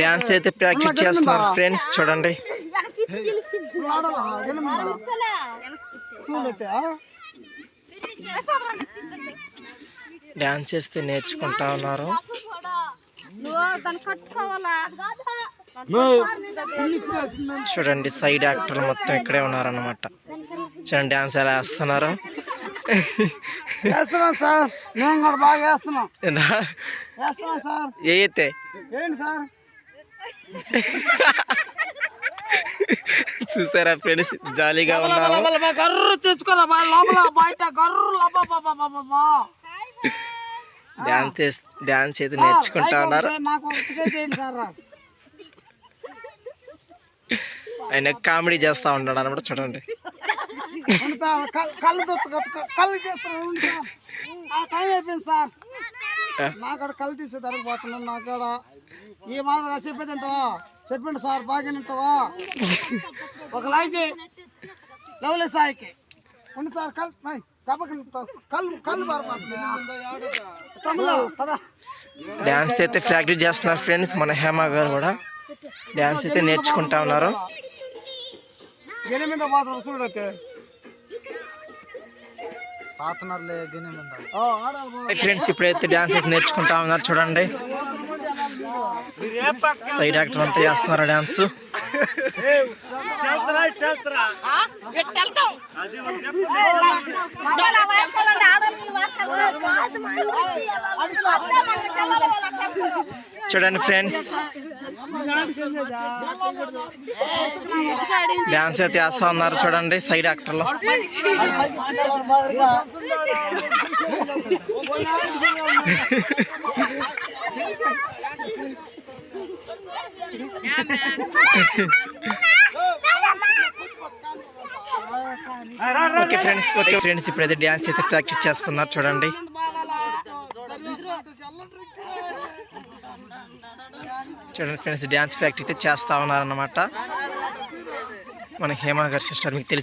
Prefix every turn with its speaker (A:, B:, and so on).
A: Dance అయితే practice చేస్తున్నారు friends చూడండి. డాన్స్ చేస్తే నేర్చుకుంటా ఉన్నారు. చూడండి సైడ్ యాక్టర్లు మొత్తం ఇక్కడే ఉన్నారన్నమాట. చూడండి డాన్స్ ఎలా వేస్తున్నారు.
B: వేస్తున్నాం సార్. మేము కూడా బాగా వేస్తున్నాం.
A: ఏందా?
B: వేస్తున్నాం సార్.
A: ఏ అయితే?
B: ఏంటి సార్?
A: చూసారా ఫ్రెండ్స్? జాలీగా
B: గర్రు తెచ్చుకోరా లోపల బయట గర్రు
A: డాన్స్ డాన్స్ అయితే నేర్చుకుంటా ఉన్నారు. ఆయన కామెడీ చేస్తా ఉన్నాడు అనమాట చూడండి.
B: కళ్ళు కళ్ళు సార్. ఆ టైం అయిపోయింది సార్. నాకాడ కళ్ళు తీసే తరగపోతున్నాను నాకాడ ఈ మాదిరిగా చెప్పేదంటావా చెప్పండి సార్ బాగా వింటావా? ఒక లైక్ చేయి లవ్లీ సాయికి. ఉండి సార్ కల్ తప్పక కళ్ళు కళ్ళు? తమ్ముడు పద.
A: డాన్స్ అయితే ప్రాక్టీస్ చేస్తున్నారు ఫ్రెండ్స్ మన హేమ గారు కూడా. డాన్స్ అయితే నేర్చుకుంటా ఉన్నారు.
B: గిన్నె మీద పాత్ర చూడైతే
A: ఫ్రెండ్స్ ఇప్పుడైతే డాన్స్ అయితే నేర్చుకుంటా ఉన్నారు చూడండి. సైడ్ యాక్టర్ అంతా చేస్తున్నారు డాన్స్? చూడండి ఫ్రెండ్స్ డాన్స్ అయితే చేస్తా ఉన్నారు చూడండి సైడ్ యాక్టర్లో ఓకే ఫ్రెండ్స్ ఓకే ఫ్రెండ్స్ ఇప్పుడైతే డాన్స్ అయితే ప్రాక్టీస్ చేస్తున్నారు చూడండి. చూడండి ఫ్రెండ్స్ డాన్స్ ప్రాక్టీస్ అయితే చేస్తా ఉన్నారన్నమాట. మన హేమ గారి సిస్టర్ మీకు తెలిసి